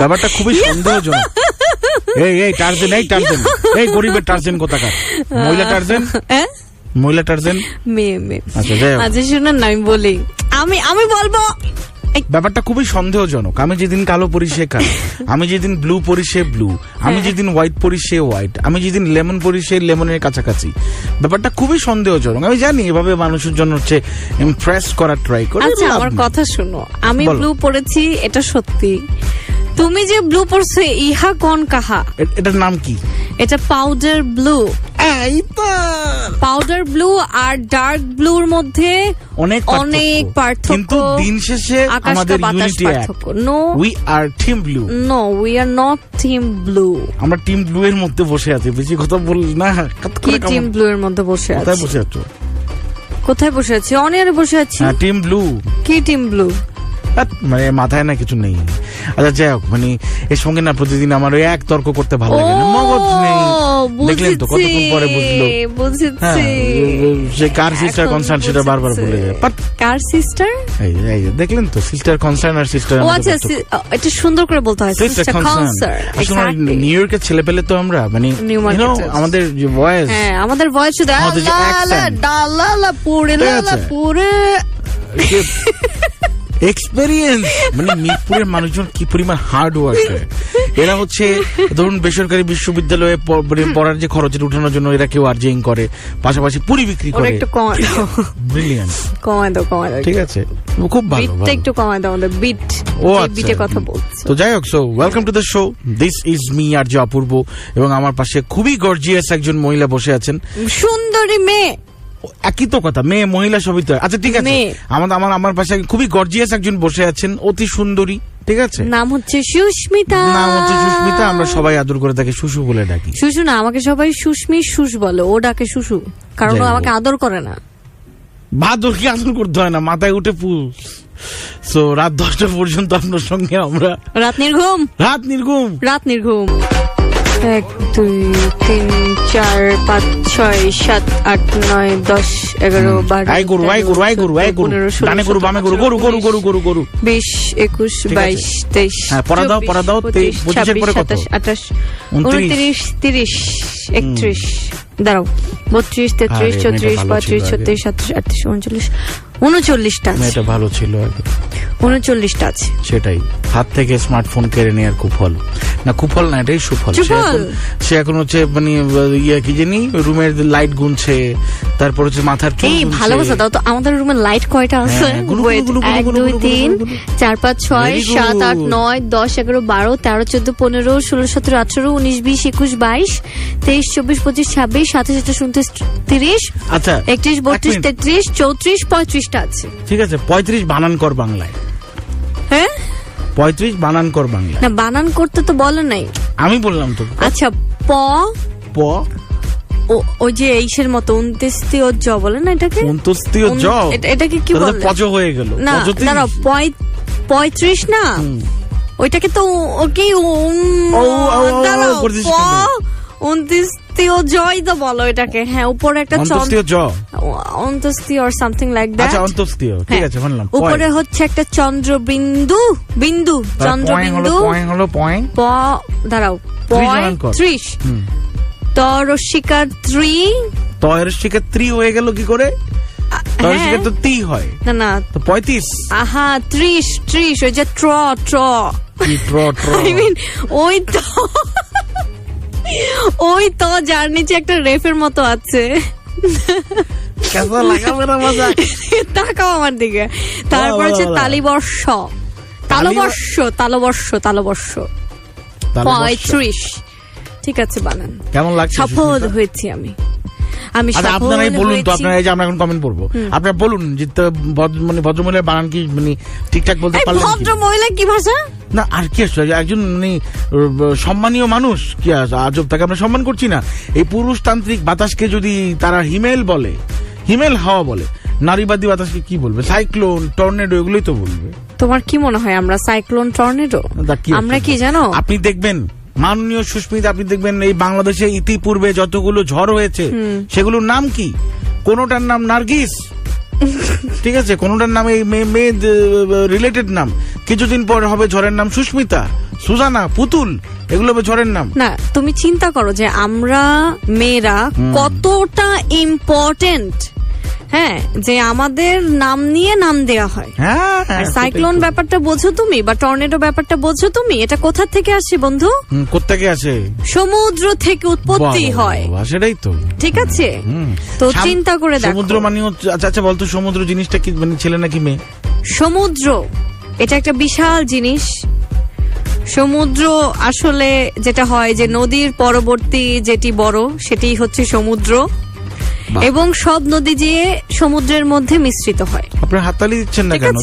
ব্যাপারটা খুবই সন্দেহজনক। এই এই টার্জেন এই টার্জেন এই গরিবের টার্জেন কোথাকার? মহিলা টার্জেন হ্যাঁ? মহিলা টার্জেন মেয়ে মেয়ে আচ্ছা শুনুন না আমি বলি। আমি আমি বলব ব্যাপারটা খুবই সন্দেহজনক। আমি যেদিন কালো পরি সে কালো আমি যেদিন ব্লু পরি সে ব্লু আমি। যেদিন হোয়াইট পরি সে হোয়াইট আমি যেদিন লেমন পরি সে লেমনের কাছাকাছি। ব্যাপারটা খুবই সন্দেহজনক। আমি জানি এভাবে মানুষের জন্য হচ্ছে ইমপ্রেস করার ট্রাই করে আচ্ছা আমার কথা শুনো। আমি ব্লু। পড়েছি এটা সত্যি। তুমি যে ব্লু পড়ছো ইহা কোন কাহা? এ- এটার নাম কি? এটা পাউডার ব্লু এই তো! পাউডার ব্লু আর ডার্ক ব্লুর মধ্যে অনেক অনেক পার্থক্য। কিন্তু দিন শেষে আকাশ আমাদের কা বাতাস ইউনিটি এক। পার্থক্য। No we are team blue no we are not team blue আমরা টিম ব্লু এর মধ্যে বসে আছি। বেশি কথা বল না কাত কি করে টিম ব্লু এর মধ্যে বসে কোথায় আছি? বসে আছো? কোথায় বসে আছি? অনিয়ারে বসে আছি। হ্যাঁ টিম ব্লু কি টিম ব্লু মানে মাথায় না কিছু নেই। আচ্ছা যাই হোক মানে এর সঙ্গে না প্রতিদিন আমার ওই এক তর্ক করতে ভালো লাগে না। মগজ নেই। দেখলেন তো কতক্ষণ পরে বুঝলো। হ্যাঁ সে কার সিস্টার কনসার্ন সেটা বারবার বলে যায়। কার সিস্টার এই এই দেখলেন তো সিস্টার কনসার্ন আর সিস্টার ও আচ্ছা এটা সুন্দর করে বলতে হয় সিস্টার কনসার্ন কনসার আসলে নিউ ইয়র্কের ছেলে পেলে তো আমরা মানে you আমাদের যে ভয়েস হ্যাঁ আমাদের ভয়েস শুধু যে accent। ডালা পুরে লালা পুরে এক্সপেরিয়েন্স মানে মিরপুরের মানুষজন কি পরিমাণ হার্ড ওয়ার্কার এরা হচ্ছে ধরুন বেসরকারি বিশ্ববিদ্যালয়ে মানে পড়ার যে খরচের উঠানোর জন্য এরা কেউ আর্জিং করে পাশাপাশি পুরি বিক্রি করে। একটু কমায় ব্রিলিয়ান্ট কমায় দাও কমায় দাও। ঠিক আছে। খুব ভালো বিটটা একটু কমায় দাও আমাদের বিট ও আচ্ছা। বিটে কথা বলছো। তো যাই হোক so welcome to the show this is me আর যে অপূর্ব এবং আমার পাশে খুবই গর্জিয়াস একজন মহিলা বসে আছেন। সুন্দরী মেয়ে। একই তো কথা মেয়ে মহিলা সবই তো আচ্ছা ঠিক আছে। মেয়ে। আমার আমার পাশে খুবই গর্জিয়াস একজন বসে আছেন অতি সুন্দরী ঠিক আছে? নাম হচ্ছে সুস্মিতা। নাম হচ্ছে সুস্মিতা আমরা সবাই আদর করে তাকে সুসু বলে ডাকি। শুশু না আমাকে সবাই সুস্মি সুস বলে ও ডাকে শুশু কারণ ও আমাকে আদর করে না। ভাদর কি আদর করতে হয় না মাথায় উঠে পুষ সো রাত দশটা পর্যন্ত আপনার সঙ্গে আমরা রাত নির্ঘুম। রাত নির্গুম রাত নির্ঘুম। এক দুই তিন চার পাঁচ ছয় সাত আট নয় দশ এগারো বারো আই গরু আই গরু আই গরু আই গরু। ডানে গরু বামে গরু গরু গরু গরু গরু গরু। বিশ একুশ বাইশ তেইশ হ্যাঁ, পড়া দাও, পড়া দাও, পঁচিশের পরে কত? আঠাশ উনত্রিশ। তিরিশ একত্রিশ। দাঁড়াও বত্রিশ তেত্রিশ চৌত্রিশ পঁয়ত্রিশ ছত্রিশ সাতত্রিশ আটত্রিশ উনচল্লিশ। উনচল্লিশটা মেয়েটা ভালো ছিল আগে উনচল্লিশটা আছে সেটাই। হাত থেকে স্মার্টফোন কেড়ে নেওয়ার খুব ফল না খুব ফল না এটাই সুফল। সে এখন হচ্ছে মানে ইয়ে কি জানি রুমের লাইট গুনছে তারপর হচ্ছে মাথার চুল এই গুনছে। ভালোবাসা দাও তো আমাদের রুমে লাইট কয়টা আছে? এক দুই তিন। চার পাঁচ ছয় সাত আট নয় দশ এগারো বারো তেরো চোদ্দ পনেরো ষোলো সতেরো আঠারো উনিশ বিশ একুশ বাইশ তেইশ চব্বিশ পঁচিশ ছাব্বিশ সাতাশ আঠাশ উনত্রিশ তিরিশ আচ্ছা একত্রিশ বত্রিশ তেত্রিশ চৌত্রিশ পঁয়ত্রিশটা আছে। ঠিক আছে পঁয়ত্রিশ বানান কর বাংলায়। হ্যাঁ? পঁয়ত্রিশ বানান কর বাংলায়। না বানান করতে তো বলে নাই। আমি বললাম তো। আচ্ছা প? প? ওই যে এইসের মতো উনত্রিশতীয় জ বলে না এটাকে? অন্তস্তীয় জ? এটা- এটাকে কি বলে? পজ হয়ে গেল। না পঁয়ত্রিশ? পঁয়ত্রিশ না? ওইটাকে তো ও কি উনত্রিশতীয় জয় তো বলো এটাকে। হ্যাঁ উপরে একটা অন্তস্তীয় জ। অন্তস্তীয় অর সামথিং লাইক দ্যাট আচ্ছা অন্তস্তীয় ঠিক আছে বললাম উপরে হচ্ছে একটা চন্দ্র বিন্দু বিন্দু চন্দ্র পয় হলো বিন্দু পয় হলো পয় প দাঁড়াও। পঁয়ত্রিশ হুম। তরসিকার ত্রি। তয়ের ত্রি হয়ে গেল কি করে? তয়ের হ্যাঁ। তো তি হয়। না না। তো পঁয়ত্রিশ। আহা ত্রিশ ত্রিশ ওই যে ট্র ট্র ট্র ট্র আই মিন ওই তো। ওই তো যার নিচে একটা রেফের মতো আছে। তাকাও আমার দিকে। তারপর হচ্ছে। তালিবর্ষ। তালবর্ষ তালবর্ষ তালবর্ষ। পঁয়ত্রিশ। ঠিক আছে বানান। কেমন লাগছে সফল হয়েছি আমি। আমি আচ্ছা আপনারাই বলুন তো আপনারা এই যে আমরা এখন কমেন্ট পড়ব আপনারা বলুন যে মানে ভদ্রমহিলার বানান কি মানে ঠিকঠাক বলতে পারলেন ভদ্র কি? ভাষা? না আর কি আসছে একজন মানে সম্মানীয় মানুষ কি আজব তাকে আমরা সম্মান করছি না। এই পুরুষতান্ত্রিক বাতাসকে যদি তারা হিমেল বলে হিমেল হাওয়া বলে নারীবাদী বাতাসকে কি বলবে? সাইক্লোন টর্নেডো এগুলোই তো বলবে। তোমার কি মনে হয় আমরা সাইক্লোন টর্নেডো? আমরা কি জানো? আপনি দেখবেন মাননীয় সুস্মিতা আপনি দেখবেন এই বাংলাদেশে ইতিপূর্বে যতগুলো ঝড় হয়েছে সেগুলোর নাম কি? কোনোটার নাম নার্গিস? ঠিক আছে কোনোটার নাম এই মেয়ে রিলেটেড নাম। কিছুদিন পর হবে ঝড়ের নাম সুস্মিতা সুজানা পুতুল এগুলো হবে ঝড়ের নাম। না তুমি চিন্তা করো যে আমরা মেয়েরা কতটা ইম্পর্টেন্ট হ্যাঁ যে আমাদের নাম নিয়ে নাম দেয়া হয়। হ্যাঁ আর সাইক্লোন ব্যাপারটা বোঝো তুমি বা টর্নেডো ব্যাপারটা বোঝো তুমি এটা কোথা থেকে আসে বন্ধু? হুম, কোত্থেকে আছে সমুদ্র থেকে উৎপত্তি হয়। সেটাই তো। ঠিক আছে? তো চিন্তা করে দেখো। সমুদ্র মানে আচ্ছা আচ্ছা বলতো সমুদ্র জিনিসটা কি মানে ছেলে নাকি মেয়ে? সমুদ্র এটা একটা বিশাল জিনিস। সমুদ্র আসলে যেটা হয় যে নদীর পরবর্তী যেটি বড় সেটি হচ্ছে সমুদ্র। এবং সব নদী যেয়ে সমুদ্রের মধ্যে মিশ্রিত হয়। আপনার হাততালি দিচ্ছেন না কেন।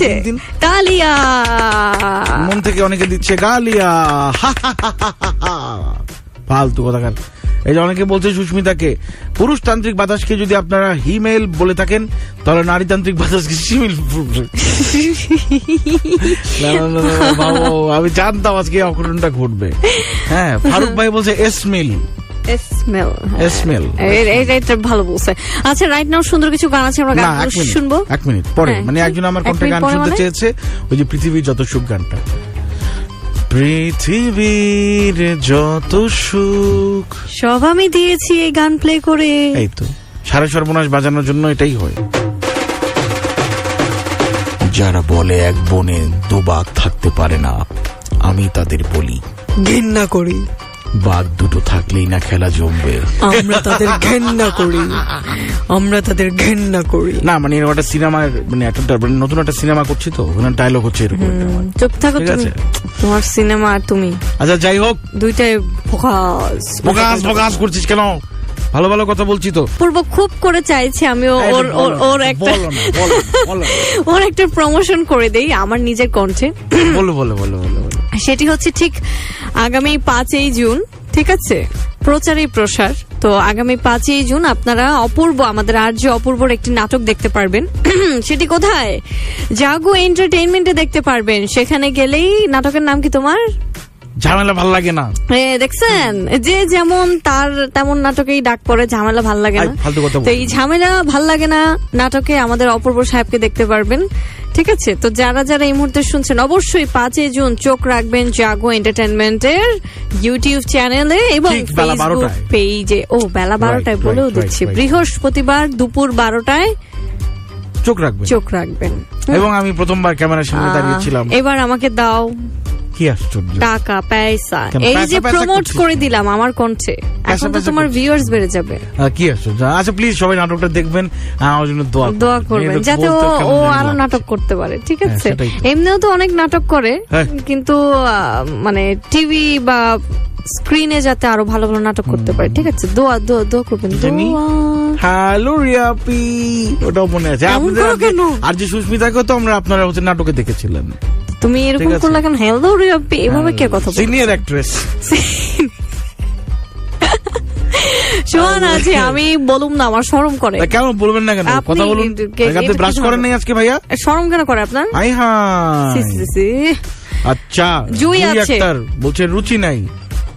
তালিয়া! মন থেকে অনেকে দিচ্ছে গালিয়া। ফালতু কথাকার। এই যে অনেকে বলছে সুস্মিতাকে পুরুষতান্ত্রিক বাতাসকে যদি আপনারা হিমেল বলে থাকেন তাহলে নারীতান্ত্রিক বাতাসকে শিমিল আমি জানতাম আজকে অঘটনটা ঘটবে। হ্যাঁ ফারুক ভাই বলছে এসমিল। স্মেল স্মেল এটা ভালো বলছে। আচ্ছা রাইট নাও সুন্দর কিছু গান আছে আমরা গান শুনব। এক মিনিট পরে। হ্যাঁ, মানে একজন আমার গান শুনতে মানে? চেয়েছে ওই যে পৃথিবীর যত সুখ গানটা। পৃথিবীর যত সুখ। সব আমি দিয়েছি এই গান প্লে করে। এই তো। সারা সর্বনাশ বাজানোর জন্য এটাই হয়। যারা বলে এক বনে দুবাগ থাকতে পারে না আমি তাদের বলি ঘেন্না করি। বাঘ দুটো থাকলেই না খেলা জমবে। আমরা তাদের ঘেন্না করি। আমরা তাদের ঘেন্না করি। না মানে এরকম একটা সিনেমার মানে একটা মানে নতুন একটা সিনেমা করছি তো ওখানে ডায়লগ হচ্ছে এরকম চুপ থাকো তুমি। তোমার সিনেমা আর তুমি। আচ্ছা যাই হোক। দুইটাই ফোকাস। ফোকাস ফোকাস করছিস কেন? ভালো ভালো কথা বলছি তো। পূর্ব খুব করে চাইছি আমি ওর ওর ওর একটা। ওর একটা প্রমোশন করে দেই আমার নিজের কণ্ঠে। বলো বলো বলো বলো। সেটি হচ্ছে ঠিক আগামী পাঁচই জুন, ঠিক আছে? প্রচারই প্রসার। তো আগামী পাঁচই জুন আপনারা অপূর্ব, আমাদের আর্য অপূর্বর একটি নাটক দেখতে পারবেন। সেটি কোথায়? জাগো এন্টারটেইনমেন্টে দেখতে পারবেন। সেখানে গেলেই নাটকের নাম কি তোমার? ঝামেলা ভালো লাগে না। দেখছেন? যে যেমন তার তেমন নাটকেই ডাক পড়ে ঝামেলা ভালো লাগে না। তো এই ঝামেলা ভালো লাগে না নাটকে আমাদের অপূর্ব সাহেবকে দেখতে পারবেন ঠিক আছে? তো যারা যারা এই মুহূর্তে শুনছেন অবশ্যই পাঁচই জুন চোখ রাখবেন জাগো এন্টারটেনমেন্টের ইউটিউব চ্যানেলে এবং ফেসবুক পেজে ও বেলা বারোটায় বলেও দিচ্ছি। বৃহস্পতিবার দুপুর বারোটায় চোখ রাখবে চোখ রাখবেন। এবং আমি প্রথমবার ক্যামেরার সামনে দাঁড়িয়েছিলাম। এবার আমাকে দাও। কি আশ্চর্য। টাকা পয়সা। এই যে প্রমোট করে দিলাম আমার কণ্ঠে এখন তো তোমার ভিউয়ার্স বেড়ে যাবে। কি আশ্চর্য। আচ্ছা প্লিজ সবাই নাটকটা দেখবেন। আমার জন্য দোয়া দোয়া করবেন যাতে ও আরও নাটক করতে পারে ঠিক হ্যাঁ, আছে? এমনিও তো অনেক নাটক করে হ্যাঁ। কিন্তু মানে টিভি বা স্ক্রিনে যাতে আরও ভালো ভালো নাটক করতে পারে ঠিক আছে? দোয়া দোয়া দোয়া করবেন হ্যালো রিয়াপি ওটাও মনে আছে। আপনাদের আর যে-? আর তো আমরা আপনারা হচ্ছে নাটকে দেখেছিলেন। তুমি এরকম। করলে কেন হেলদো এভাবে কে কথা সিনিয়র অ্যাক্ট্রেস শোন আছে আমি বলুম না আমার শরম করে। কেন বলবেন না কেন? কথা বলুন। আপনি ব্রাশ করেন নাই আজকে ভাইয়া? শরম কেন করে আপনার? আই হাই। আচ্ছা জুই। আক্তার বলছে রুচি নাই।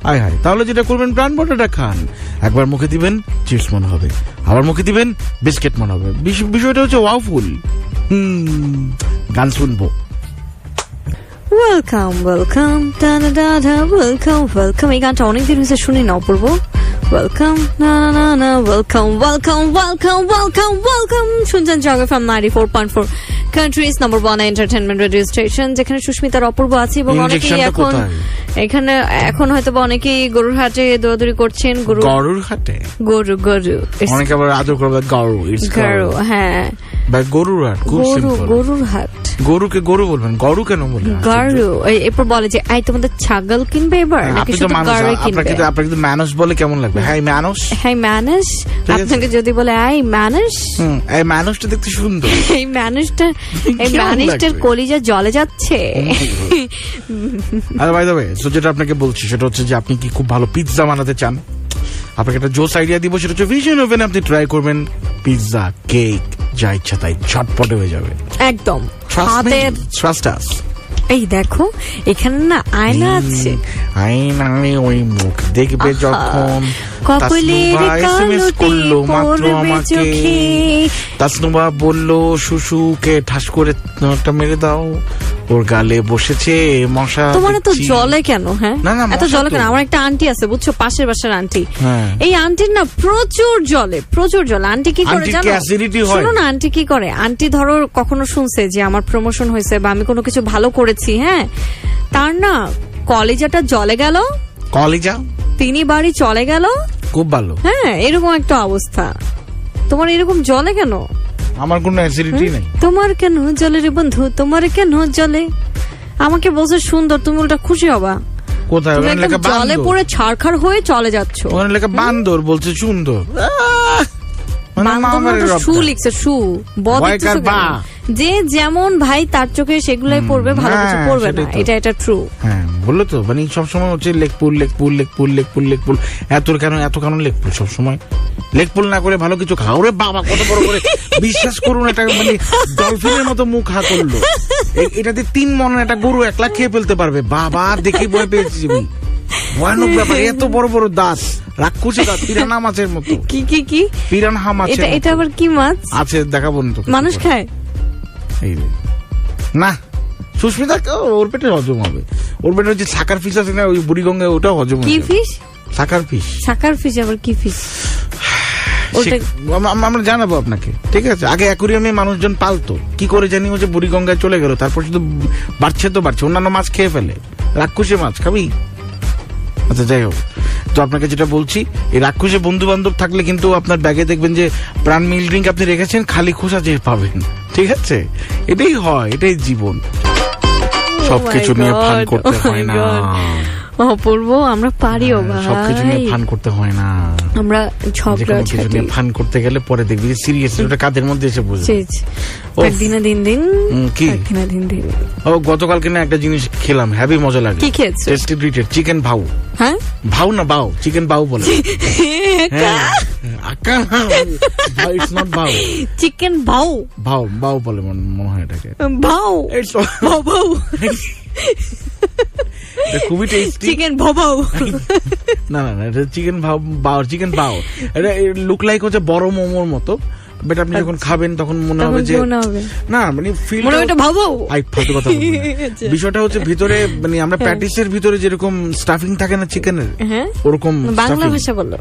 আয় হায় তাহলে যেটা করবেন প্রাণ বটাটা খান। একবার মুখে দিবেন চিপস মনে হবে। আবার মুখে দিবেন বিস্কিট মনে হবে। বিষয়টা হচ্ছে ওয়াফুল হুম গান শুনব। ওয়েলকাম ওয়েলকাম দাদা দাদা ওয়েলকাম ওয়েলকাম এই গানটা অনেকদিন হয়েছে শুনি না অপূর্ব ওয়েলকাম না না না welcome welcome welcome welcome welcome শুনছেন জগে from ninety four point four countries number one entertainment radio station যেখানে সুস্মিতার অপূর্ব আছে এবং অনেকেই এখন? এখানে এখন হয়তো বা অনেকেই গরুর হাটে দৌড়াদৌড়ি করছেন গরু গরুর হাটে? গরু গরু। অনেকে আবার আদর করবে গরু ইটস গরু হ্যাঁ। বা গরুর হাট খুব গরু সিম্পল গরুর হাট। গরুকে গরু বলবেন গরু কেন বলবেন? গরু এরপর বলে যে আই তোমাদের ছাগল কিনবে এবার? নাকি আপনি শুধু গরু আপনাকে কিনবে? আপনাকে তো মানুষ বলে কেমন লাগবে? হ্যাঁ এই মানুষ। হ্যাঁ মানুষ। আপনাকে যদি বলে আই মানুষ। হুম এই মানুষটা দেখতে সুন্দর। এই মানুষটা এই মানুষটার কলিজা জলে যাচ্ছে। আরে বাই দ্য ওয়ে সো যেটা আপনাকে বলছি সেটা হচ্ছে যে আপনি কি খুব ভালো পিৎজা বানাতে চান? আপনাকে একটা জোস আইডিয়া দিব সেটা হচ্ছে ভিশন ওভেন আপনি ট্রাই করবেন পিৎজা কেক যা ইচ্ছা তাই ঝটপটে হয়ে যাবে। একদম। ট্রাস্ট হাতের ট্রাস্ট আস এই দেখো এখানে না আয়না আছে। আইনারে ওই মুখ। দেখবে যখন কপালের করল মাত্র আমাকে। তাসনুবা বলল শুশুকে ঠাস করে একটা মেরে দাও। ওর গালে বসেছে মশা তোমার এত জলে কেন হ্যাঁ? এত জলে কেন? আমার একটা আন্টি আছে বুঝছ? পাশের বাসার আন্টি। হ্যাঁ। এই আন্টির না প্রচুর জলে প্রচুর জল। আন্টি কি করে জানো? শোনো না আন্টি কি করে? আন্টি ধরো কখনো শুনছে যে আমার প্রমোশন হয়েছে বা আমি কোনো কিছু ভালো করেছি হ্যাঁ? তার না কলেজাটা জলে গেল। কলেজা? তিনি বাড়ি চলে গেল। খুব ভালো। হ্যাঁ এরকম একটা অবস্থা। তোমার এরকম জলে কেন? আমার কোনো অ্যাসিডিটি নেই। তোমার কেন জলে রে বন্ধু? তোমার কেন জলে? আমাকে বলছো সুন্দর তুমি ওটা খুশি হবা। কোথায়? তুমি ওখানে একদম লেখা জলে বান্দর। পড়ে ছাড়খাড় হয়ে চলে যাচ্ছ। ওখানে লেখা বান্দর বলছে সুন্দর! মানে বান্দর মামারের না শু লিখছে শু ব দিতেছো কার কেন? বা? যে যেমন ভাই তার চোখে সেগুলাই পড়বে ভালো কিছু হ্যাঁ, পড়বে না। এটা এটা ট্রু হ্যাঁ বলল তো মানে সবসময় হচ্ছে লেকপুল লেকপুল লেকপুল লেকপুল লেকপুল এত কেন এত কেন লেকপুল সবসময়? লেকপুল না করে ভালো কিছু খাও। রে বাবা কত বড় করে। বিশ্বাস করুন এটা মানে ডলফিনের মতো মুখ হা করল। এ- এটাতে তিন মন একটা গরু একলা খেয়ে ফেলতে পারবে। বাবা দেখে ভয় পেয়েছি আমি। ভয়ানক ব্যাপার এত বড় বড় দাঁত। রাক্ষসী দাঁত পিরানা মাছের মতো। কি কি কি? পিরানহা মাছের এটা এটা। আবার কি মাছ? আছে দেখাবো না তো মানুষ খায়? এই রে। না সুস্মিতা ওর পেটে হজম হবে। ওর পেটে হচ্ছে সাকার ফিস আছে না ওই বুড়িগঙ্গায় ওটাও হজম কি। ফিশ সাকার ফিস সাকার ফিশ আবার কি ফিশ ওটা সে- আম- আম- আমরা জানাব আপনাকে ঠিক আছে? আগে অ্যাকুরিয়ামে মানুষজন পালতো। কি করে জানি যে বুড়িগঙ্গায় চলে গেল তারপর শুধু বাড়ছে তো বাড়ছে। অন্যান্য মাছ খেয়ে ফেলে। রাক্ষসী মাছ খাবি? আচ্ছা যাই হোক। তো আপনাকে যেটা বলছি এই রাক্ষসে বন্ধু বান্ধব থাকলে কিন্তু আপনার ব্যাগে দেখবেন যে প্রাণ মিল ড্রিঙ্ক আপনি রেখেছেন খালি খোসা যে পাবেন। ঠিক আছে? এটাই হয় এটাই জীবন। সবকিছু নিয়ে ফান করতে oh হয় না. অপূর্ব আমরা পারিও ভাই। সবকিছু নিয়ে ফান করতে হয় না। আমরা ঝগড়া কিছু নিয়ে ফান করতে গেলে পরে দেখবি সিরিয়াস ওটা কাদের মধ্যে এসে বুঝবে দিনে দিন দিন কি? দিনে দিন দিন। ও গতকালকে না একটা জিনিস খেলাম হ্যাভি মজা লাগে। কি খেয়েছো? টেস্টি ট্রিটেড চিকেন ভাউ। হ্যাঁ? ভাউ না বাউ? চিকেন বাউ বলে। হ্যাঁ চিকেন ভাও ভাউ বাউ। বলে মনে হয় এটাকে। ভাও ভাও এটা খুবই টেস্টি চিকেন না না না এটা চিকেন ভাও চিকেন পাও এটা লুক লাইক হচ্ছে বড় মোমোর মতো বাট আপনি যখন খাবেন তখন মনে হবে যে? না মানে ফিল মনে ভাও আই ফালতু কথা। আচ্ছা। বিষয়টা হচ্ছে ভিতরে মানে আমরা প্যাটিসের ভিতরে যেরকম স্টাফিং থাকে না চিকেনের হ্যাঁ। ওরকম বাংলা ভাষা বলো।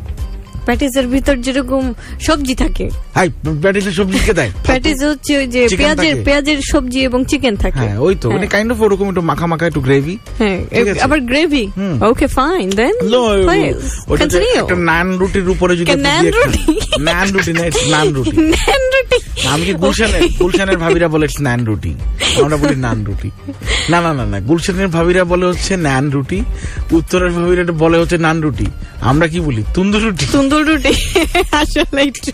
প্যাটিসের ভিতর যেরকম সবজি থাকে। হাই প্যাটিসের সবজি কে দেয়? প্যাটিস হচ্ছে ওই যে পেঁয়াজের পেঁয়াজের সবজি এবং চিকেন থাকে। হ্যাঁ ওই তো মানে কাইন্ড অফ ওরকম একটু মাখা মাখা একটু গ্রেভি হ্যাঁ আবার গ্রেভি ওকে ফাইন দেন ওটা একটা নান রুটির উপরে যদি নান রুটি? নান রুটি না নান রুটি। নান রুটি। আমি কি গুলশানের গুলশানের ভাবিরা বলে নান রুটি? আমরা বলি নান রুটি। না না না না গুলশানের ভাবিরা বলে হচ্ছে নান রুটি উত্তরের ভাবিরা বলে হচ্ছে নান রুটি। আমরা কি বলি? তুন্দুর রুটি। তুন্দুর রুটি আসলে একটু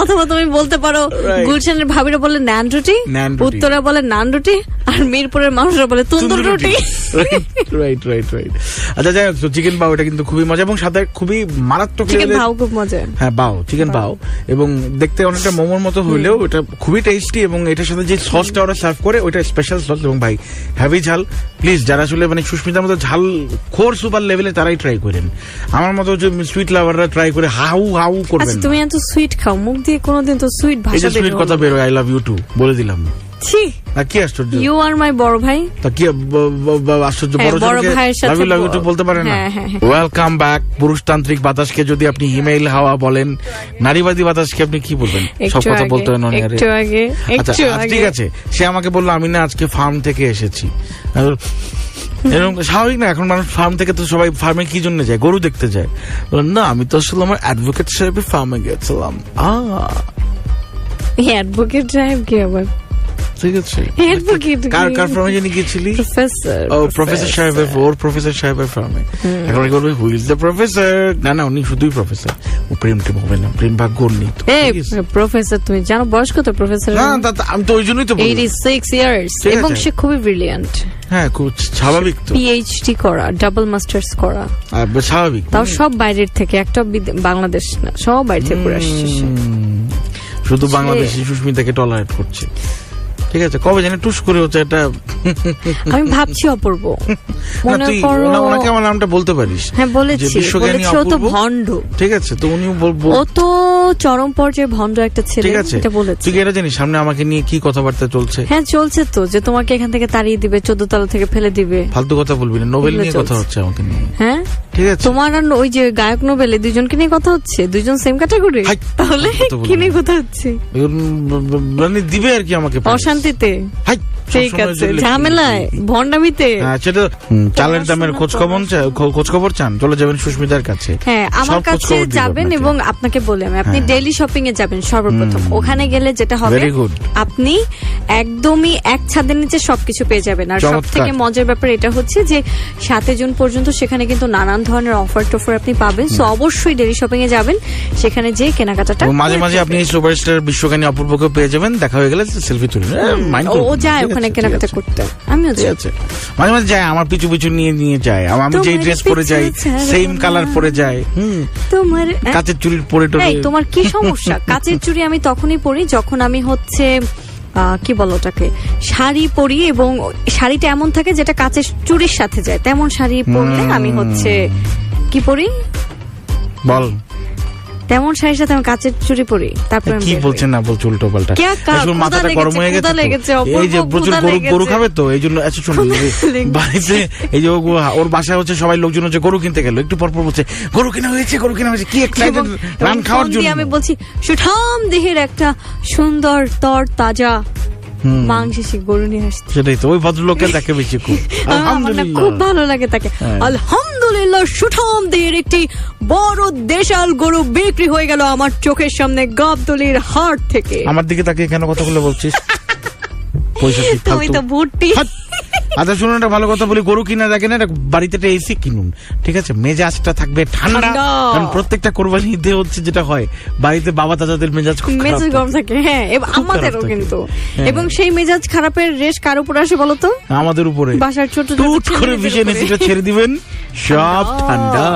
অথবা তুমি বলতে পারো গুলশানের ভাবিরা বলে নান রুটি। উত্তরা বলে নান রুটি আর মিরপুরের মানুষরা বলে তুন্দুর রুটি। রাইট রাইট রাইট আচ্ছা যাই হোক চিকেন বাও এটা কিন্তু খুবই মজা এবং সাথে খুবই মারাত্মক চিকেন ভাও খুব মজা। হ্যাঁ বাও চিকেন বাও। এবং দেখতে অনেকটা মোমোর মতো হলেও এটা খুবই টেস্টি এবং এটার সাথে যে সসটা ওরা সার্ভ করে ওইটা স্পেশাল সস এবং ভাই হ্যাভি ঝাল। প্লিজ যারা আসলে মানে সুস্মিতার মতো ঝাল খোর সুপার লেভেলে তারাই ট্রাই করেন। আমার মতো যে সুইট লাভাররা ট্রাই করে হাউ হাউ করবেন আচ্ছা তুমি এত সুইট খাও মুখ দিয়ে কোনোদিন তো সুইট ভাষা সুইট কথা বেরোয় আই লাভ ইউ টু বলে দিলাম। ছি। আর কি আশ্চর্য? ইউ আর মাই বড় ভাই। তা কি ব- ব- ব- আশ্চর্য বড় বড় ভাইয়ের সাথে love you love you too ব- বলতে পারে না। ওয়েলকাম ব্যাক পুরুষতান্ত্রিক বাতাসকে যদি আপনি হিমেল হাওয়া বলেন নারীবাদী বাতাসকে আপনি কি বলবেন? সব কথা বলতে হয় ননি একটু আগে আচ্ছা একটু আচ্ছা, আগে। ঠিক আছে। সে আমাকে বলল আমি না আজকে ফার্ম থেকে এসেছি। এরকম স্বাভাবিক না এখন মানুষ ফার্ম থেকে তো সবাই ফার্মে কি জন্য যায়? গরু দেখতে যায়। না আমি তো আসলে আমার অ্যাডভোকেট সাহেবের ফার্মে গেছিলাম। আ অ্যাডভোকেট সাহেব কি আবার? ঠিক আছে। কার? কার ফার্মে জানি গেছিলি প্রফেসর ও প্রফেসর সাহেবের ওর প্রফেসর সাহেবের ফার্মে এখন বলব ইজ দ্য প্রফেসর না না উনি শুধুই প্রফেসর ও প্রেম টেম হবে না প্রেম ভাগ্য ওর নেই তো। প্রফেসর তুমি জানো বয়স কত প্রফেসর না আমি তো ওই জন্যই তো বললাম। এইটি সিক্স ইয়ার্স এবং সে খুবই ব্রিলিয়ান্ট হ্যাঁ খুব স্বাভাবিক তো। পিএইচডি করা ডাবল মাস্টার্স করা। স্বাভাবিক। তাও সব বাইরের থেকে একটা বাংলাদেশ না সব বাইরে থেকে আসছে শুধু বাংলাদেশি সুস্মিতাকে টলারেট করছে। ঠিক আছে কবে জানি টুস করে হচ্ছে এটা আমি ভাবছি অপূর্ব। মনে করো ওনা- ওনাকে আমার নামটা বলতে পারিস। হ্যাঁ বলেছি বলেছি ও তো। ভণ্ড। ঠিক আছে তো উনিও বল- বল- ও তো চরম পর্যায়ে ভন্ড একটা ছেলে ঠিক আছে এটা বলেছে। তুই এটা জানিস সামনে আমাকে নিয়ে কি কথাবার্তা চলছে? হ্যাঁ চলছে তো যে তোমাকে এখান থেকে তাড়িয়ে দিবে চোদ্দ তলা থেকে ফেলে দিবে। ফালতু কথা বলবি না নোবেল নিয়ে কথা হচ্ছে আমাকে নিয়ে। হ্যাঁ? ঠিক আছে। তোমার আর ওই যে গায়ক নোবেলে দুজনকে নিয়ে কথা হচ্ছে? দুজন সেম ক্যাটাগরি তাহলে কি নিয়ে কথা হচ্ছে? মানে দিবে আর কি আমাকে অশান্তিতে। হাই, ঠিক আছে ঝামেলায় ভণ্ডামিতে। হ্যাঁ সেটা চালের দামের খোঁজ খবর খোঁজ খবর চান? চলে যাবেন সুস্মিতার কাছে। হ্যাঁ আমার কাছে যাবেন এবং আপনাকে বললাম আপনি হ্যাঁ। ডেইলি শপিং এ যাবেন সর্বপ্রথম। ওখানে গেলে যেটা হবে আপনি একদমই এক ছাদের নিচে সবকিছু পেয়ে যাবেন। আর সব থেকে মজার ব্যাপার এটা হচ্ছে যে সাতই জুন পর্যন্ত সেখানে কিন্তু নানান ধরনের অফার টফার আপনি পাবেন। সো অবশ্যই ডেইলি শপিং এ যাবেন। সেখানে যে কেনাকাটাটা মাঝে মাঝে আপনি সুপারস্টার বিশ্বজ্ঞানী অপূর্বকে পেয়ে যাবেন। দেখা হয়ে গেলে সেলফি তুলে ও- ও যায় ওখানে কেনাকাটা করতে। আমিও যাই। মাঝে মাঝে যায় আমার পিছু পিছু নিয়ে নিয়ে যায় আমি যেই ড্রেস পরে যাই সেম কালার পরে যায় তোমার কাচের চুরির পরে তোমার কি সমস্যা? কাচের চুড়ি আমি তখনই পরি যখন আমি হচ্ছে কি বলো ওটাকে? শাড়ি পরি এবং শাড়িটা এমন থাকে যেটা কাঁচের চুরির সাথে যায়। তেমন শাড়ি পরলে আমি হচ্ছে কি পরি? বল। তেমন শাড়ির সাথে আমি কাচের চুড়ি পরি তারপরে কি বলছেন না বলছো উল্টো পাল্টা? আসলে মাথাটা গরম হয়ে গেছে। এই যে প্রচুর গরু গরু খাবে তো? এই জন্য আচ্ছা শুনুন বাড়িতে এই যে ওর বাসায় হচ্ছে সবাই লোকজন হচ্ছে গরু কিনতে গেল। একটু পর পর বলছে গরু কেনা হয়েছে গরু কেনা হয়েছে। কি এক্সাইটেড রান খাওয়ার জন্য। আমি বলছি সুঠাম দেহের একটা সুন্দর তর তাজা হুম। সে গরু নিয়ে আসছে সেটাই তো ওই ভদ্রলোককে দেখে বেশি খুব। আলহামদুলিল্লাহ। খুব ভালো লাগে তাকে। হ্যাঁ। আলহামদুলিল্লাহ সুঠাম দেহের একটি বড় দেশাল গরু বিক্রি হয়ে গেল আমার চোখের সামনে গাবতলির হাট থেকে। আমার দিকে তাকে কেন কথাগুলো বলছিস? পয়সা তুমি তো ভুট্টি। আচ্ছা শুনুন একটা ভালো কথা বলি। গরু কিনা দেখেন একটা বাড়িতে একটা এসি কিনুন ঠিক আছে? মেজাজটা থাকবে ঠান্ডা। কারণ প্রত্যেকটা কোরবানি ঈদে হচ্ছে যেটা হয় বাড়িতে বাবা দাদাদের মেজাজ খুব মেজাজ। গরম থাকে হ্যাঁ আমাদেরও কিন্তু। হ্যাঁ। এবং সেই মেজাজ খারাপের রেশ কার উপর আসে বলো তো? আমাদের উপরে। বাসার ছোট টুট করে। এসিটা ছেড়ে দিবেন। সব ঠান্ডা।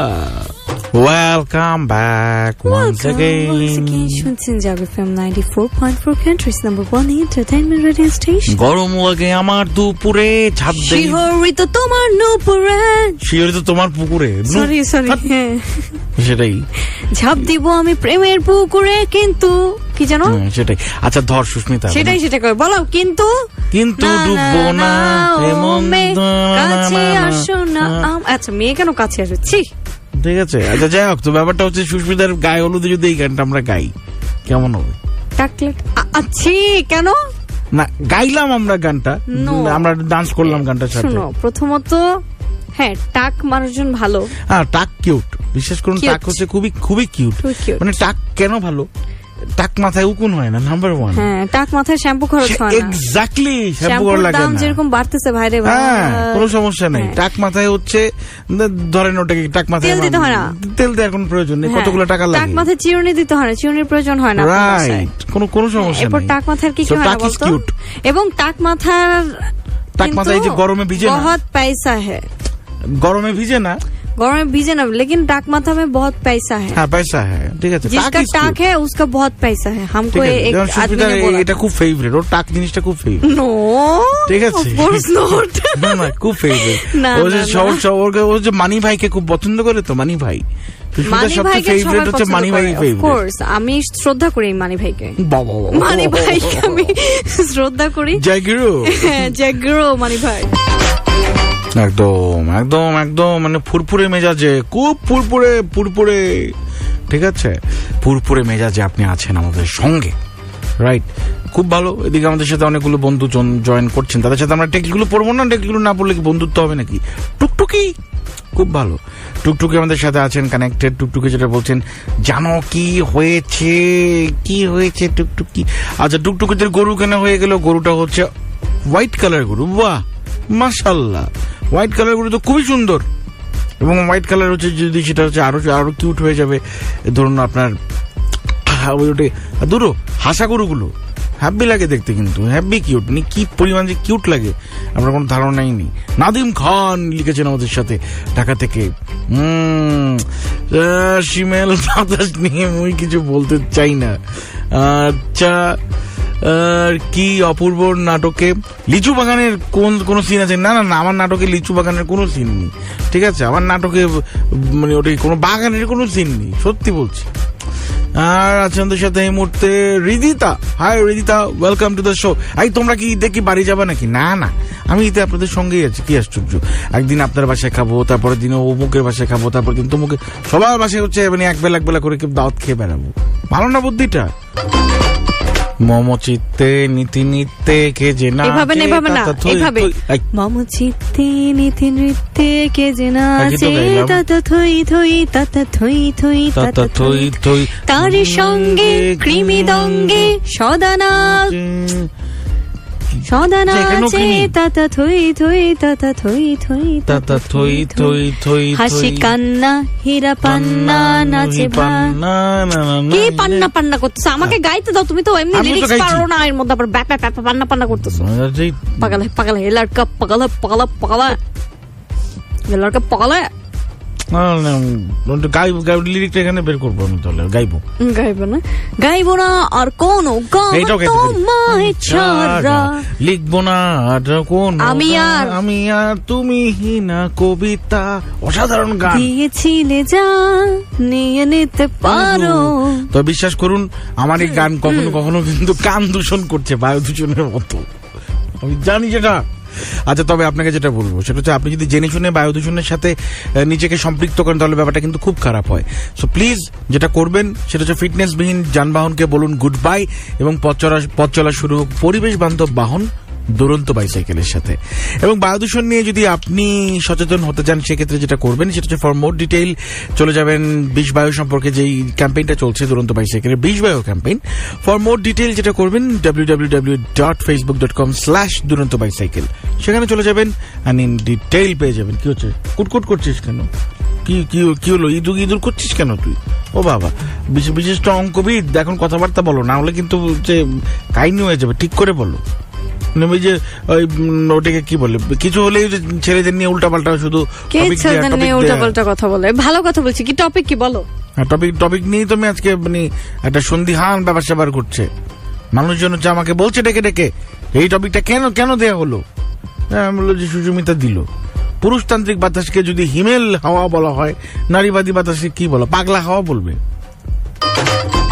Welcome back once Welcome. Once again 94.4 countries number entertainment radio station. গরম লাগে আমার দুপুরে ছাদ দেই। তোমার নুপুরে। তোমার পুকুরে। সরি সরি হ্যাঁ। সেটাই। ঝাঁপ দিব আমি প্রেমের পুকুরে কিন্তু কি জানো সেটাই আচ্ছা ধর সুস্মিতা সেটাই সেটা কই বলো কিন্তু কিন্তু ডুববো না প্রেম কাছে আসো না আচ্ছা মেয়ে কেন কাছে আসছে ঠিক আছে? আচ্ছা যাই হোক তো ব্যাপারটা হচ্ছে সুস্মিতার গায়ে হলুদে যদি এই গানটা আমরা গাই কেমন হবে? আচ্ছি কেন? না গাইলাম আমরা গানটা. আমরা ডান্স করলাম গানটার সাথে। প্রথমত হ্যাঁ টাক মানুষজন ভালো। হ্যাঁ টাক কিউট বিশেষ করে টাক হচ্ছে খুবই খুবই কিউট মানে টাক কেন ভালো? টাক মাথায় উকুন হয় না নাম্বার ওয়ান হ্যাঁ টাক মাথায় শ্যাম্পু খরচ হয় না। এক্স্যাক্টলি শ্যাম্পু খরচ লাগে যেরকম বাড়তেছে ভাই। রে ভাই কোনো সমস্যা নাই। হ্যাঁ। টাক মাথায় হচ্ছে ধরেন ওটাকে টাক মাথায় তেল দিতে হয় না। তেল দেওয়ার কোনো প্রয়োজন নেই হ্যাঁ। কতগুলো টাকা লাগে? টাক মাথায় চিরুনি দিতে হয় না চিরুনির প্রয়োজন হয় না রাইট কোনো কোনো সমস্যা এরপর টাক মাথার কি কি হয় বলতো? এবং টাক মাথার টাক মাথায় যে গরমে ভিজে না? বহুত পয়সা হ্যায় গরমে ভিজে না? गरम में भीजे ना लेकिन टाक माथा में बहुत पैसा है হ্যাঁ পয়সা হ্যাঁ ঠিক আছে जिसका টাক is टाक cute। है उसका बहुत पैसा है हमको ঠিক আছে एक যেমন आदमी সুস্মিতার ने এই- बोला এটা খুব ফেভারিট ওর টাক জিনিসটা খুব ফেভারিট नो ঠিক আছে। of course not না না খুব ফেভারিট না, ও যে না, সব না। সব ওর ও যে মানি ভাইকে খুব পছন্দ করে তো মানি ভাই সুস্মিতার মানি সবচেয়ে ভাইকে ফেভারিট সবাই হচ্ছে পছন্দ মানি ভাই করে of ফেভারিট course আমি শ্রদ্ধা করি মানি ভাইকে বাবা মানি ভাইকে আমি শ্রদ্ধা করি জয় গুরু হ্যাঁ জাগ্রো মানি ভাই একদম একদম একদম মানে ফুরফুরে মেজাজে, খুব ফুরফুরে ফুরফুরে, ঠিক আছে? ফুরফুরে মেজাজে আপনি আছেন আমাদের সঙ্গে রাইট খুব ভালো, এদিকে আমাদের সাথে অনেকগুলো বন্ধু জয়েন করছেন। তাদের সাথে আমরা টেকিগুলো পড়ব না, টেকিগুলো না পড়লে কি বন্ধুত্ব হবে নাকি? টুকটুকি, খুব ভালো। টুকটুকি আমাদের সাথে আছেন কানেক্টেড টুকটুকি যেটা বলছেন, জানো কি হয়েছে? কি হয়েছে টুকটুকি? আচ্ছা টুকটুকিদের গরু কেনা হয়ে গেল, গরুটা হচ্ছে হোয়াইট কালার গরু, বাহ! মাশাল্লাহ হোয়াইট কালার গরু তো খুবই সুন্দর। এবং হোয়াইট কালার হচ্ছে যদি সেটা হচ্ছে আরও আরও কিউট হয়ে যাবে, ধরুন আপনার ওই ওটে দুটো হাসা গরুগুলো হ্যাপি লাগে দেখতে কিন্তু হ্যাপি কিউট মানে কি পরিমাণ যে কিউট লাগে, আমরা কোনো ধারণাই নেই। নাদিম খান লিখেছেন আমাদের সাথে, ঢাকা থেকে। বাতাস নিয়ে আমি কিছু বলতে চাই না। আচ্ছা কি অপূর্ব নাটকে? লিচু বাগানের কোন কোন সিন আছে? না না না, আমার নাটকে লিচু বাগানের কোনো সিন নেই। ঠিক আছে? আমার নাটকে মানে ওটা কোনো বাগানের কোনো সিন নেই, সত্যি বলছি। আর আছেন আমাদের সাথে এই মুহূর্তে Ridita. Hi Ridita welcome to the show এই, তোমরা কি কি বাড়ি যাবে নাকি? না না। আমি ঈদে আপনাদের সঙ্গেই আছি, কি আশ্চর্য। একদিন আপনার বাসায় খাব, তারপরের দিন অমুকের বাসায় খাব তারপর দিন তমুকে সবার বাসায় হচ্ছে মানে এক বেলা এক বেলা করে দাওয়াত খেয়ে বেড়াবো। ভালো না বুদ্ধিটা? মম চিত্তে নীতি নিত্যে কে যে না এভাবে না এভাবে না এভাবে। মম চিত্তে নীতি নৃত্যে কে যে একই তো নাচে থই থই তত থই থই তত থই থই। তার সঙ্গে কৃমি দঙ্গে সদা সদানাচে তাতা থই থই তাতা থই থই তাতা থই থই থই হাসি কান্না হীরা পান্না নাচে পান্না কি পান্না পান্না করতেছ? আমাকে গাইতে দাও তুমি তো এমনি লিরিক্স পারো না এর মধ্যে আবার ব্যাপ ব্যাপ পান্না পান্না করতেছো। পাগল পাগল হে লড়কা পাগল পাগল পাগল। লড়কা পাগল। গাইব গাইব লিরিকটা এখানে বের করব আমি তাহলে গাইবো। গাইবো না? গাইবো না আর কোন। তোমায় ছাড়া। লিখব না আর কোন আমি আর- আমি আর তুমি হিনা কবিতা। অসাধারণ গান। দিয়েছিলে যা নিয়ে নিতে পারো। তো বিশ্বাস করুন আমার এই গান কখনো কখনো কিন্তু কান দূষণ করছে বায়ু দূষণের মতো। আমি জানি যেটা। আচ্ছা তবে আপনাকে যেটা বলব, সেটা হচ্ছে আপনি যদি জেনে শুনে বায়ু দূষণের সাথে নিজেকে সম্পৃক্ত করেন, তাহলে ব্যাপারটা কিন্তু খুব খারাপ হয়। সো প্লিজ যেটা করবেন, সেটা হচ্ছে ফিটনেসবিহীন যানবাহনকে বলুন গুড বাই এবং পথ চলা পথ চলা শুরু হোক। পরিবেশ বান্ধব বাহন দুরন্ত বাইসাইকেলের সাথে। এবং বায়ু দূষণ নিয়ে যদি আপনি সচেতন হতে চান, সেক্ষেত্রে যেটা করবেন, সেটা হচ্ছে ফর মোর ডিটেইল চলে যাবেন বিষ বায়ু সম্পর্কে যেই ক্যাম্পেইনটা চলছে, দুরন্ত বাইসাইকেলের বিষ বায়ু ক্যাম্পেইন ফর মোর ডিটেইল যেটা করবেন W W W dot Facebook dot com slash Duronto bicycle সেখানে চলে যাবেন অ্যান্ড ইন ডিটেইল পেয়ে যাবেন। কি হচ্ছে? কুটকুট করছিস কেন? কি কি কি হলো? ইঁদুর ইঁদুর করছিস কেন তুই? ও বাবা বিশেষ বিশিষ্ট অঙ্কবিদ, এখন কথাবার্তা বলো, না হলে কিন্তু যে কাহিনী হয়ে যাবে, ঠিক করে বলো। মানে ওই যে ওই ওটাকে কি বলে? কিছু হলেই ছেলেদের নিয়ে উল্টা পাল্টা শুধু কে ছেলেদের নিয়ে উল্টা কথা বলে? ভালো কথা বলছি। কি টপিক কি বলো? টপিক টপিক নিয়েই তো আমি আজকে মানে একটা সন্ধিহান ব্যাপার স্যাপার করছে। মানুষজন হচ্ছে আমাকে বলছে ডেকে ডেকে এই টপিকটা কেন কেন দেয়া হলো? হ্যাঁ, আমি বলল যে সুজমিতা দিল। পুরুষতান্ত্রিক বাতাসকে যদি হিমেল হাওয়া বলা হয় নারীবাদী বাতাসকে কি বলো? পাগলা হাওয়া বলবে।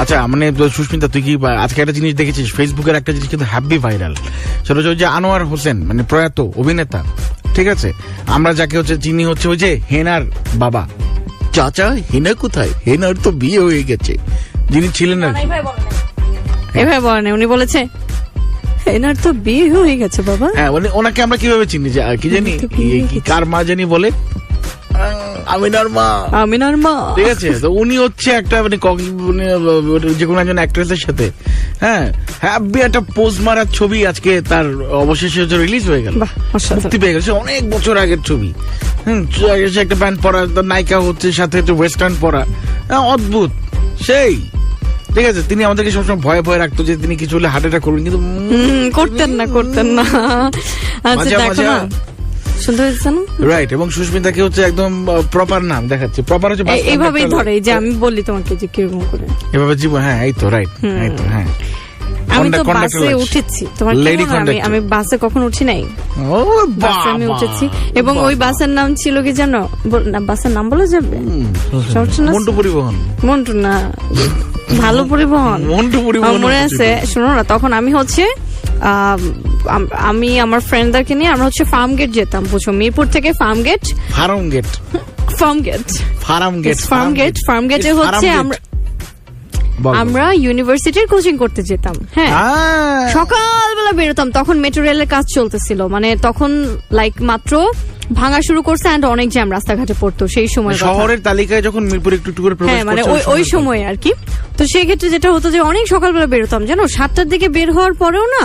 আচ্ছা মানে সুস্মিতা তুই কি আজকে একটা জিনিস দেখেছিস? ফেসবুকের একটা জিনিস কিন্তু হ্যাপি ভাইরাল সেটা হচ্ছে যে আনোয়ার হোসেন মানে প্রয়াত অভিনেতা ঠিক আছে? আমরা যাকে হচ্ছে চিনি হচ্ছে ওই যে হেনার বাবা। চাচা হেনা কোথায়? হেনার তো বিয়ে হয়ে গেছে। যিনি ছিলেন আর কি। এভাবে বলে না, উনি বলেছে এনার তো বিয়ে হয়ে গেছে বাবা। হ্যাঁ মানে ওনাকে আমরা কীভাবে চিনি যে আর কি জানি কার মা জানি বলে। আমিনার মা। আমিনার মা। ঠিক আছে তো উনি হচ্ছে একটা মানে মানে, আহ, যে কোনো একজন অ্যাক্ট্রেসের সাথে। হ্যাঁ হ্যাপি একটা পোজ মারার ছবি আজকে তার অবশেষে হচ্ছে রিলিজ হয়ে গেল। মুক্তি পেয়ে গেছে অনেক বছর আগের ছবি। হুম সে একটা প্যান্ট পরা তার নায়িকা হচ্ছে সাথে হচ্ছে ওয়েস্টার্ন পরা হ্যাঁ, অদ্ভুত। সেই। ঠিক আছে তিনি আমাদেরকে সবসময় ভয়ে ভয়ে রাখতো যে তিনি কিছু হলে হার্ট অ্যাটাক করবেন কিন্তু করতেন না করতেন না। আচ্ছা দেখো না। শুনতে রাইট এবং সুস্মিতাকে হচ্ছে একদম প্রপার নাম দেখাচ্ছে। প্রপার হচ্ছে এ- বাস্তব এভাবেই একটা- ধরে যে আমি বললি তোমাকে যে কীরকম করে। এভাবে জীবন হ্যাঁ এই তো রাইট এই তো হ্যাঁ। আমি তো বাসে উঠেছি। তোমার আমি আমি বাসে কখন উঠি নাই? ও বাসে আমি উঠেছি। এবং ওই বাসের নাম ছিল কি জানো না বাসের নাম বলা যাবে? মন্টু পরিবহন। মন্টু না ভালো পরিবহন। মন্টু পরিবহন মনে আছে শোনো না তখন আমি হচ্ছে আম, আম- আমি আমার ফ্রেন্ডদেরকে নিয়ে আমরা হচ্ছে ফার্ম গেট যেতাম বুঝো মিরপুর থেকে farm gate farm gate farm gate farm gate farm gate farm গেটে হচ্ছে আমরা আমরা ইউনিভার্সিটির কোচিং করতে যেতাম হ্যাঁ। সকালবেলা বেরোতাম তখন মেট্রো রেলের কাজ চলতেছিল মানে তখন লাইক মাত্র ভাঙা শুরু করছে এন্ড অনেক জ্যাম রাস্তাঘাটে পড়তো সেই সময় শহরের তালিকায় যখন মিরপুর একটু একটু করে প্রবেশ হ্যাঁ মানে ওই ওই সময় আর কি। তো সেই ক্ষেত্রে যেটা হতো যে অনেক সকালবেলা বেরোতাম জানো? সাতটার দিকে বের হওয়ার পরেও না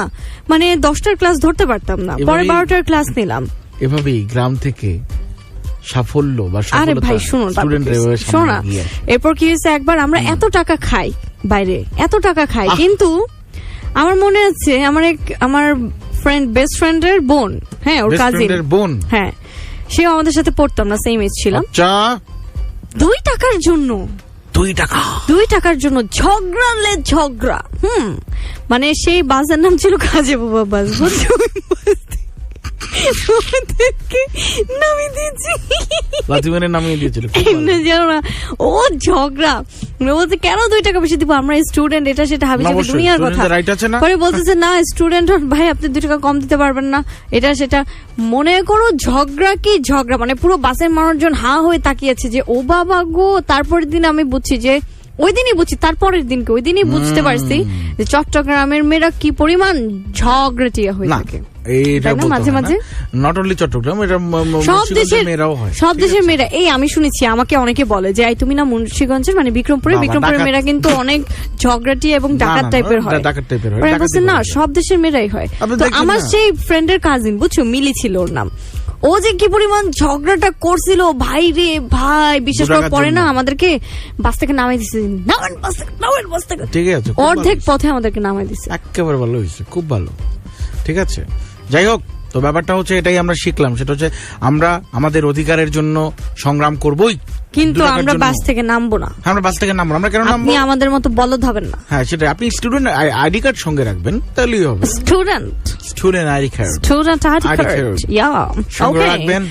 মানে দশটার ক্লাস ধরতে পারতাম না। পরে বারোটার ক্লাস নিলাম। এভাবেই গ্রাম থেকে সাফল্য বা আরে ভাই শুনো? শোনো এরপর কি হয়েছে একবার আমরা এত টাকা খাই বাইরে এত টাকা খাই। কিন্তু আমার মনে আছে আমার এক আমার ফ্রেন্ড বেস্ট ফ্রেন্ডের বোন হ্যাঁ ওর কাজিন বোন? হ্যাঁ। সেও আমাদের সাথে পড়তাম না সেম এজ ছিলাম। চা দুই টাকার জন্য। দুই টাকা। দুই টাকার জন্য ঝগড়া লে ঝগড়া। হুম মানে সেই বাসের নাম ছিল কাজে বাবা বাস নামিয়ে দিয়েছি। লাতিমানের নামিয়ে দিয়েছিল খুব ভালো। এমনি জানো না ও ঝগড়া। বলছে কেন দুই টাকা বেশি দিব? আমরা স্টুডেন্ট এটা সেটা হাবি না, দুনিয়ার কথা। দের right আছে না? পরে বলতেছে না স্টুডেন্ট ভাই আপনি দুই টাকা কম দিতে পারবেন না। এটা সেটা মনে করো ঝগড়া কি ঝগড়া? মানে পুরো বাসের মানুষজন হা হয়ে তাকিয়েছে যে ও বাবা গো তারপরের দিন আমি বুঝছি যে ওই দিনই বুঝছি তারপরের দিনকে ওই দিনই বুঝতে পারছি যে চট্টগ্রামের মেয়েরা কি পরিমাণ ঝগড়াটিয়া হয়ে থাকে। এইটা মাঝে মাঝে? নট অনলি চট্টগ্রাম এটা ম- ম- সব দেশের মেয়েরাও হয়। সব দেশের মেয়েরা এই আমি শুনেছি আমাকে অনেকে বলে যে এই তুমি না মুন্সিগঞ্জের মানে বিক্রমপুরে বিক্রমপুরের মেয়েরা কিন্তু অনেক ঝগড়াটি এবং ডাকাত না, না, টাইপের হয়। ডাকাত টাইপের হয়, ওরা ডাকাতি বলছে না সব দেশের মেয়েরাই হয়। তো আমার সেই ফ্রেন্ডের কাজিন বুঝছ? মিলি ছিল ওর নাম। ও যে কি পরিমাণ ঝগড়াটা করছিল ভাই রে ভাই বিশেষ করে পরে না আমাদেরকে বাস থেকে নামাই দিছে। নামেন বাস থেকে নামেন বাস থেকে। ঠিক আছে অর্ধেক পথে আমাদেরকে নামাই দিছে। একেবারে ভালো হয়েছে খুব ভালো। ঠিক আছে? যাই হোক তো ব্যাপারটা হচ্ছে এটাই আমরা শিখলাম। সেটা হচ্ছে আমরা আমাদের অধিকারের জন্য সংগ্রাম করবই। কিন্তু আমরা বাস থেকে নামবো না। হ্যাঁ, আমরা বাস থেকে নামবো। না। আমরা কেন নামবো? আপনি আমাদের মতো বলদ হবেন না। হ্যাঁ সেটা আপনি স্টুডেন্ট আইডি কার্ড সঙ্গে রাখবেন তাহলেই হবে। Student student ID card student ID card yeah okay রাখবেন।